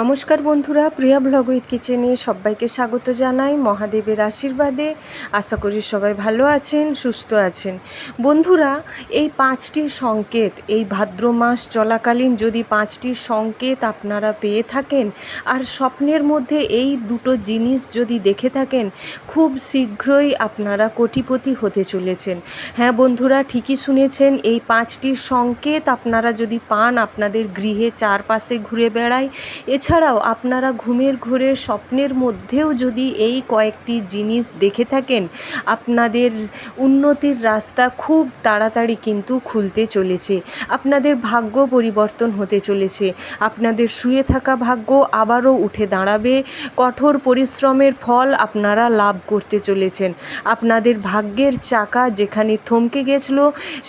নমস্কার বন্ধুরা, প্রিয়া blog with কিচেনে সবাইকে স্বাগত জানাই মহাদেবের আশীর্বাদে। আশা করি সবাই ভালো আছেন, সুস্থ আছেন। বন্ধুরা, এই পাঁচটি সংকেত, এই ভাদ্র মাস চলাকালীন যদি পাঁচটি সংকেত আপনারা পেয়ে থাকেন, আর স্বপ্নের মধ্যে এই দুটো জিনিস যদি দেখে থাকেন, খুব শীঘ্রই আপনারা কোটিপতি হতে চলেছেন। হ্যাঁ বন্ধুরা, ঠিকই শুনেছেন, এই পাঁচটি সংকেত আপনারা যদি পান, আপনাদের গৃহে চারপাশে ঘুরে বেড়ায়। এছাড়াও আপনারা ঘুমের ঘোরে স্বপ্নের মধ্যেও যদি এই কয়েকটি জিনিস দেখে থাকেন, আপনাদের উন্নতির রাস্তা খুব তাড়াতাড়ি কিন্তু খুলতে চলেছে। আপনাদের ভাগ্য পরিবর্তন হতে চলেছে। আপনাদের শুয়ে থাকা ভাগ্য আবারও উঠে দাঁড়াবে। কঠোর পরিশ্রমের ফল আপনারা লাভ করতে চলেছেন। আপনাদের ভাগ্যের চাকা যেখানে থমকে গেছিল,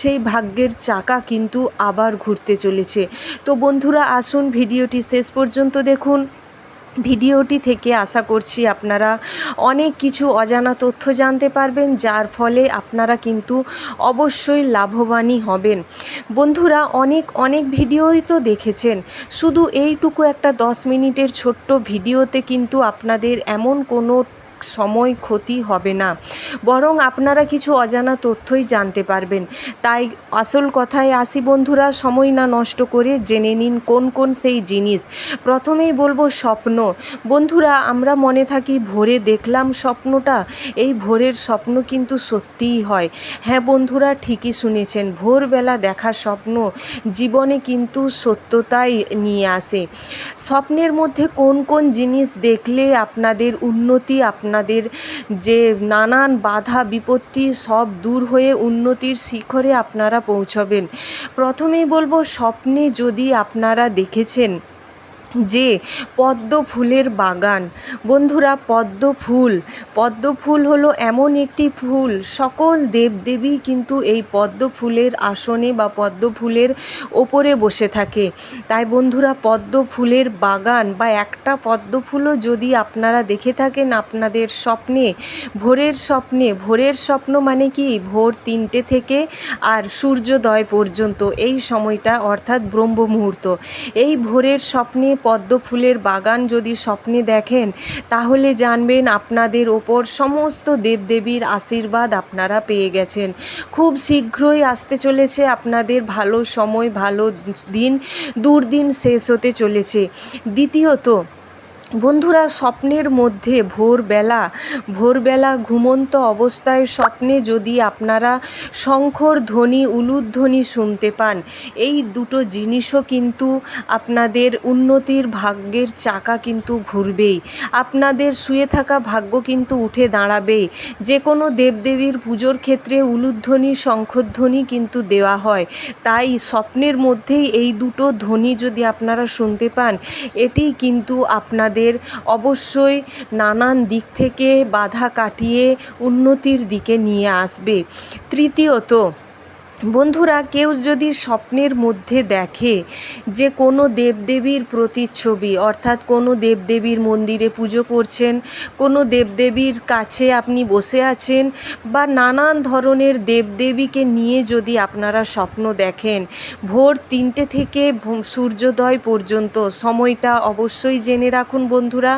সেই ভাগ্যের চাকা কিন্তু আবার ঘুরতে চলেছে। তো বন্ধুরা, আসুন ভিডিওটি শেষ পর্যন্ত দেখুন, ভিডিওটি থেকে আশা করছি আপনারা অনেক কিছু অজানা তথ্য জানতে পারবেন, যার ফলে আপনারা কিন্তু অবশ্যই লাভবানই হবেন। বন্ধুরা, অনেক অনেক ভিডিওই তো দেখেছেন। শুধু এইটুকু একটা দশ মিনিটের ছোট্ট ভিডিওতে কিন্তু আপনাদের এমন কোনো সময় ক্ষতি হবে না। বরং আপনারা কিছু অজানা তথ্যই জানতে পারবেন। তাই আসল কথায় আসি বন্ধুরা, সময় না নষ্ট করে জেনে নিন কোন কোন সেই জিনিস। প্রথমেই বলব স্বপ্ন। বন্ধুরা, আমরা মনে থাকি ভোরে দেখলাম স্বপ্নটা। এই ভোরের স্বপ্ন কিন্তু সত্যিই হয়। হ্যাঁ বন্ধুরা, ঠিকই শুনেছেন, ভোরবেলা দেখা স্বপ্ন জীবনে কিন্তু সত্যতাই নিয়ে আসে। স্বপ্নের মধ্যে কোন কোন জিনিস দেখলে আপনাদের উন্নতি আপনাদের যে নানান বাধা বিপত্তি সব দূর হয়ে উন্নতির শিখরে আপনারা পৌঁছবেন। প্রথমেই বলব, স্বপ্নে যদি আপনারা দেখেছেন যে পদ্ম ফুলের বাগান। বন্ধুরা, পদ্ম ফুল। পদ্ম ফুল হলো এমন একটি ফুল, সকল দেবদেবী কিন্তু এই পদ্ম ফুলের আসনে বা পদ্ম ফুলের ওপরে বসে থাকে। তাই বন্ধুরা, পদ্ম ফুলের বাগান বা একটা পদ্ম ফুলও যদি আপনারা দেখে থাকেন আপনাদের স্বপ্নে, ভোরের স্বপ্নে, ভোরের স্বপ্ন মানে কি? ভোর তিনটে থেকে আর সূর্যোদয় পর্যন্ত, এই সময়টা অর্থাৎ ব্রহ্ম মুহূর্ত এই ভোরের স্বপ্নে পদ্ম ফুলের বাগান যদি স্বপ্নে দেখেন, তাহলে জানবেন আপনাদের ওপর সমস্ত দেবদেবীর আশীর্বাদ আপনারা পেয়ে গেছেন। খুব শীঘ্রই আসতে চলেছে আপনাদের ভালো সময়, ভালো দিন, দুর্দিন শেষ হতে চলেছে। দ্বিতীয়ত বন্ধুরা, স্বপ্নের মধ্যে ভোরবেলা ভোরবেলা ঘুমন্ত অবস্থায় স্বপ্নে যদি আপনারা শঙ্খর ধ্বনি উলুধ্বনি শুনতে পান, এই দুটো জিনিসও কিন্তু আপনাদের উন্নতির ভাগ্যের চাকা কিন্তু ঘুরবেই। আপনাদের শুয়ে থাকা ভাগ্য কিন্তু উঠে দাঁড়াবেই। যে কোনো দেবদেবীর পুজোর ক্ষেত্রে উলুধ্বনি শঙ্খধ্বনি কিন্তু দেওয়া হয়। তাই স্বপ্নের মধ্যেই এই দুটো ধ্বনি যদি আপনারা শুনতে পান, এটি কিন্তু আপনাদের আপনাদের অবশ্যই নানান দিক থেকে বাধা কাটিয়ে উন্নতির দিকে নিয়ে আসবে। তৃতীয়ত বন্ধুরা, কেউ যদি স্বপ্নের মধ্যে দেখে যে কোনো দেবদেবীর প্রতিচ্ছবি, অর্থাৎ কোনো দেবদেবীর মন্দিরে পুজো করছেন, কোনো দেবদেবীর কাছে আপনি বসে আছেন, বা নানান ধরনের দেবদেবীকে নিয়ে যদি আপনারা স্বপ্ন দেখেন, ভোর তিনটে থেকে সূর্যোদয় পর্যন্ত সময়টা অবশ্যই জেনে রাখুন বন্ধুরা।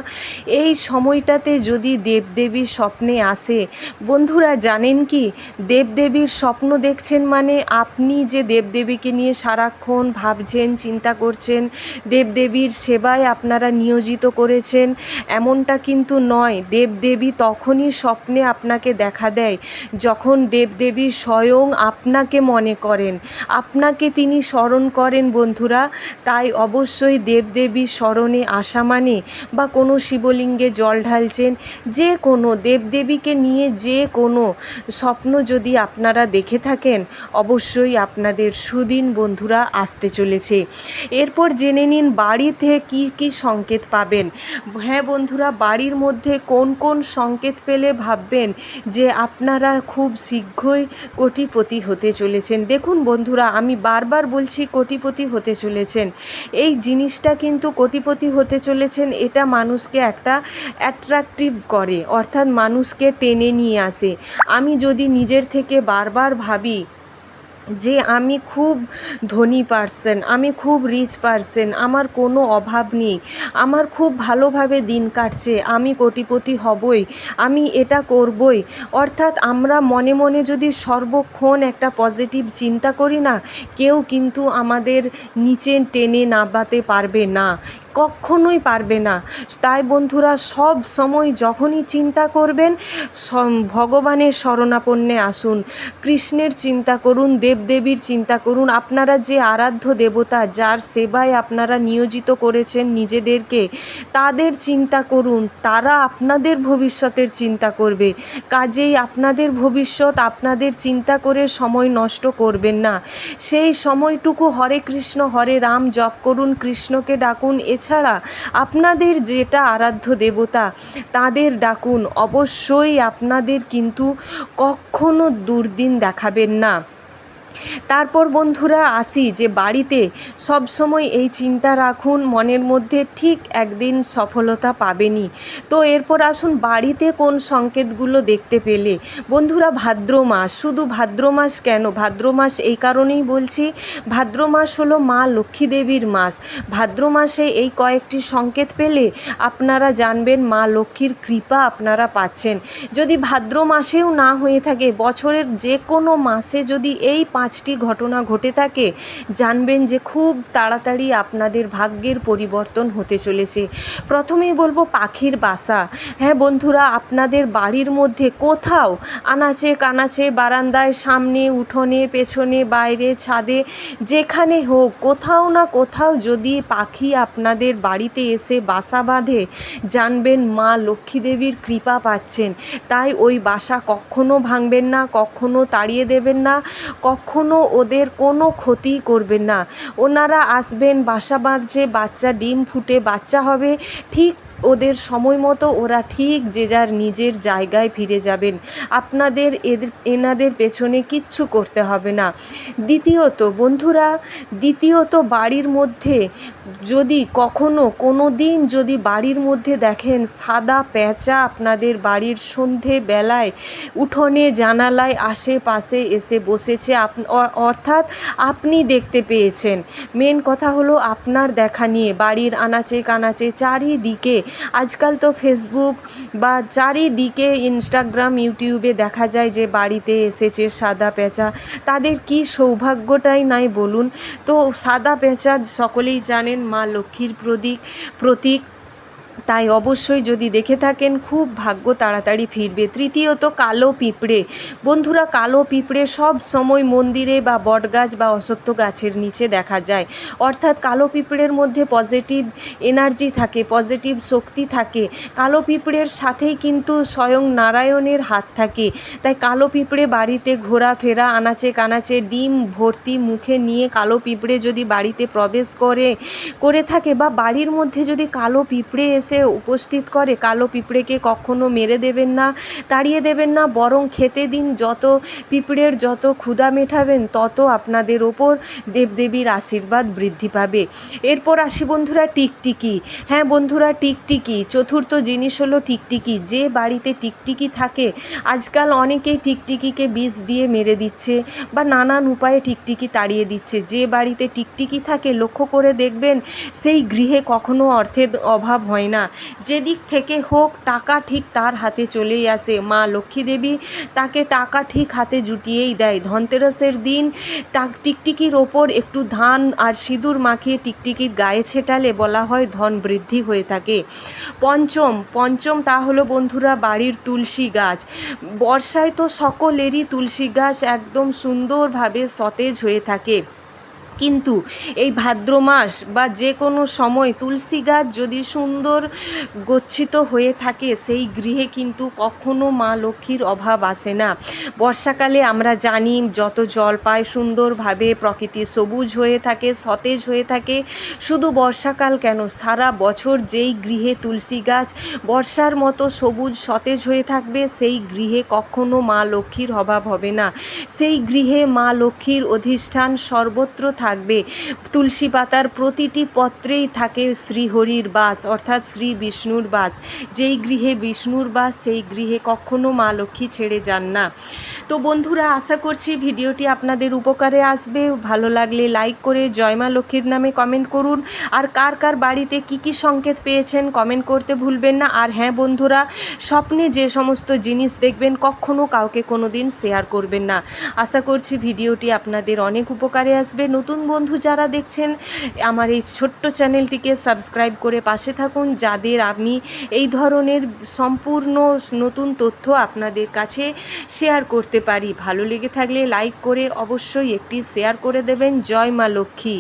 এই সময়টাতে যদি দেবদেবী স্বপ্নে আসে, বন্ধুরা জানেন কি, দেবদেবীর স্বপ্ন দেখছেন মানে মানে আপনি যে দেবদেবীকে নিয়ে সারাক্ষণ ভাবছেন, চিন্তা করছেন, দেবদেবীর সেবায় আপনারা নিয়োজিত করেছেন, এমনটা কিন্তু নয়। দেবদেবী তখনই স্বপ্নে আপনাকে দেখা দেয়, যখন দেবদেবী স্বয়ং আপনাকে মনে করেন। আপনাকে তিনি স্মরণ করেন, বন্ধুরা। তাই অবশ্যই দেবদেবীর স্মরণে আসা মানে বা কোনো শিবলিঙ্গে জল ঢালছেন, যে কোনো, দেবদেবীকে নিয়ে যে কোনো স্বপ্ন যদি আপনারা দেখে থাকেন অবশ্যই আপনাদের সুদিন বন্ধুরা আসতে চলেছে। এরপর জেনে নিন বাড়িতে কি কি সংকেত পাবেন। হ্যাঁ বন্ধুরা, বাড়ির মধ্যে কোন কোন সংকেত পেলে ভাববেন যে আপনারা খুব শীঘ্রই কোটিপতি হতে চলেছেন। দেখুন বন্ধুরা, আমি বারবার বলছি কোটিপতি হতে চলেছেন। এই জিনিসটা কিন্তু কোটিপতি হতে চলেছেন, এটা মানুষকে একটা অ্যাট্রাকটিভ করে, অর্থাৎ মানুষকে টেনে নিয়ে আসে। আমি যদি নিজের থেকে বারবার ভাবি যে আমি খুব ধনী পার্সন আমি খুব রিচ পার্সন আমার কোনো অভাব নেই। আমার খুব ভালোভাবে দিন কাটছে, আমি কোটিপতি হবই, আমি এটা করবই। অর্থাৎ আমরা মনে মনে যদি সর্বক্ষণ একটা পজিটিভ চিন্তা করি না, কেউ কিন্তু আমাদের নিচে টেনে নামাতে পারবে না, কখনোই পারবে না। তাই বন্ধুরা, সব সময় যখনই চিন্তা করবেন ভগবানের শরণাপন্নে আসুন, কৃষ্ণের চিন্তা করুন দেবদেবীর চিন্তা করুন। আপনারা যে আরাধ্য দেবতা যার সেবায় আপনারা নিয়োজিত করেছেন নিজেদেরকে, তাদের চিন্তা করুন। তারা আপনাদের ভবিষ্যতের চিন্তা করবে। কাজেই আপনাদের ভবিষ্যৎ আপনাদের চিন্তা করে সময় নষ্ট করবেন না। সেই সময়টুকু হরে কৃষ্ণ, হরে রাম জপ করুন, কৃষ্ণকে ডাকুন। এছাড়া আপনাদের যেটা আরাধ্য দেবতা, তাদের ডাকুন। অবশ্যই আপনাদের কিন্তু কখনো দুর্দিন দেখাবেন না। তারপর বন্ধুরা আসি যে বাড়িতে সব সময় এই চিন্তা রাখুন, মনের মধ্যে ঠিক একদিন সফলতা পাবেনি তো এরপর আসুন বাড়িতে কোন সংকেতগুলো দেখতে পেলে। বন্ধুরা ভাদ্র মাস, শুধু ভাদ্র মাস কেন? ভাদ্র মাস এই কারণেই বলছি, ভাদ্র মাস হলো মা লক্ষ্মী দেবীর মাস। ভাদ্র মাসে এই কয়েকটি সংকেত পেলে আপনারা জানবেন মা লক্ষ্মীর কৃপা আপনারা পাচ্ছেন। যদি ভাদ্র মাসেও না হয়ে থাকে, বছরের যে কোনো মাসে যদি এই পাঁচটি ঘটনা ঘটে থাকে, জানবেন যে খুব তাড়াতাড়ি আপনাদের ভাগ্যের পরিবর্তন হতে চলেছে। প্রথমেই বলব পাখির বাসা। হ্যাঁ বন্ধুরা, আপনাদের বাড়ির মধ্যে কোথাও আনাচে কানাচে বারান্দায় সামনে, উঠোনে, পেছনে, বাইরে, ছাদে, যেখানে হোক, কোথাও না কোথাও যদি পাখি আপনাদের বাড়িতে এসে বাসা বাঁধে, জানবেন মা লক্ষ্মী দেবীর কৃপা পাচ্ছেন। তাই ওই বাসা কখনো ভাঙবেন না, কখনো তাড়িয়ে দেবেন না, কখনো ওদের কোনো ক্ষতি করবেন না। ওনারা আসবেন, বাসা বাঁধছে, বাচ্চা ডিম ফুটে, বাচ্চা হবে, ঠিক ওদের সময় মতো ওরা ঠিক যে যার নিজের জায়গায় ফিরে যাবেন। আপনাদের এদের, এনাদের পেছনে কিচ্ছু করতে হবে না। দ্বিতীয়ত বন্ধুরা, দ্বিতীয়ত বাড়ির মধ্যে যদি কখনো কোনো দিন যদি বাড়ির মধ্যে দেখেন সাদা প্যাঁচা আপনাদের বাড়ির সন্ধে বেলায় উঠোনে, জানালায় আশেপাশে এসে বসেছে আপ অর্থাৎ আপনি দেখতে পেয়েছেন। মেন কথা হলো আপনার দেখা নিয়ে, বাড়ির আনাচে কানাচে চারিদিকে আজকাল তো ফেসবুক বা চারিদিকে ইনস্টাগ্রাম ইউটিউবে দেখা যায় যে বাড়িতে এসেছে সাদা পেঁচা। তাদের কি সৌভাগ্যটাই নাই বলুন? তো সাদা পেঁচা সকলেই জানেন, মা লক্ষ্মীর প্রতীক প্রতীক। তাই অবশ্যই যদি দেখে থাকেন, খুব ভাগ্য তাড়াতাড়ি ফিরবে। তৃতীয়ত, কালো পিঁপড়ে। বন্ধুরা, কালো পিঁপড়ে সব সময় মন্দিরে বা বটগাছ বা অসত্য গাছের নিচে দেখা যায়। অর্থাৎ কালো পিঁপড়ের মধ্যে পজিটিভ এনার্জি থাকে পজিটিভ শক্তি থাকে। কালো পিঁপড়ের সাথেই কিন্তু স্বয়ং নারায়ণের হাত থাকে। তাই কালো পিঁপড়ে বাড়িতে ঘোরাফেরা আনাচে কানাচে ডিম ভর্তি মুখে নিয়ে কালো পিঁপড়ে যদি বাড়িতে প্রবেশ করে করে থাকে বা বাড়ির মধ্যে যদি কালো পিঁপড়ে এসে উপস্থিত করে, কালো পিঁপড়েকে কখনো মেরে দেবেন না, তাড়িয়ে দেবেন না, বরং খেতে দিন যত পিঁপড়ের যত ক্ষুধা মেটাবেন, তত আপনাদের ওপর দেবদেবীর আশীর্বাদ বৃদ্ধি পাবে। এরপর আসি বন্ধুরা টিকটিকি। হ্যাঁ বন্ধুরা, টিকটিকি। চতুর্থ জিনিস হলো টিকটিকি। যে বাড়িতে টিকটিকি থাকে, আজকাল অনেকেই টিকটিকিকে বিষ দিয়ে মেরে দিচ্ছে বা নানান উপায়ে টিকটিকি তাড়িয়ে দিচ্ছে। যে বাড়িতে টিকটিকি থাকে, লক্ষ্য করে দেখবেন, সেই গৃহে কখনো অর্থের অভাব হয় যেদিক থেকে হোক, টাকা ঠিক তার হাতে চলেই আসে। মা লক্ষ্মী দেবী তাকে টাকা ঠিক হাতে জুটিয়েই দেয়। ধনতেরাসের দিন টিকটিকির ওপর একটু ধান আর সিঁদুর মাখিয়ে টিকটিকির গায়ে ছেটালে বলা হয় ধন বৃদ্ধি হয়ে থাকে। পঞ্চম পঞ্চম তা হলো বন্ধুরা বাড়ির তুলসী গাছ। বর্ষায় তো সকলেরই তুলসী গাছ একদম সুন্দরভাবে সতেজ হয়ে থাকে। কিন্তু এই ভাদ্র মাস বা যে কোনো সময় তুলসী গাছ যদি সুন্দর গচ্ছিত হয়ে থাকে, সেই গৃহে কিন্তু কখনো মা লক্ষ্মীর অভাব আসে না। বর্ষাকালে আমরা জানি যত জল পায় সুন্দরভাবে প্রকৃতি সবুজ হয়ে থাকে, সতেজ হয়ে থাকে। শুধু বর্ষাকাল কেন? সারা বছর যেই গৃহে তুলসী গাছ বর্ষার মতো সবুজ, সতেজ হয়ে থাকবে, সেই গৃহে কখনো মা লক্ষ্মীর অভাব হবে না। সেই গৃহে মা লক্ষ্মীর অধিষ্ঠান সর্বত্র থাকবে। তুলসী পাতার প্রতিটি পত্রেই থাকে শ্রীহরির বাস, অর্থাৎ শ্রী বিষ্ণুর বাস। যেই গৃহে বিষ্ণুর বাস, সেই গৃহে কখনো মা লক্ষ্মী ছেড়ে যান না। তো বন্ধুরা, আশা করছি ভিডিওটি আপনাদের উপকারে আসবে। ভালো লাগলে লাইক করে জয় মা লক্ষ্মীর নামে কমেন্ট করুন। আর কার কার বাড়িতে কি কি সংকেত পেয়েছেন কমেন্ট করতে ভুলবেন না। আর হ্যাঁ বন্ধুরা, স্বপ্নে যে সমস্ত জিনিস দেখবেন, কখনো কাউকে কোনো দিন শেয়ার করবেন না। আশা করছি ভিডিওটি আপনাদের অনেক উপকারে আসবে। নতুন বন্ধু যারা দেখছেন, আমার এই ছোট্ট চ্যানেলটিকে সাবস্ক্রাইব করে পাশে থাকুন, যাদের আমি এই ধরনের সম্পূর্ণ নতুন তথ্য আপনাদের কাছে শেয়ার করতে পারি। ভালো লেগে থাকলে লাইক করে অবশ্যই একটি শেয়ার করে দেবেন। জয় মা লক্ষ্মী।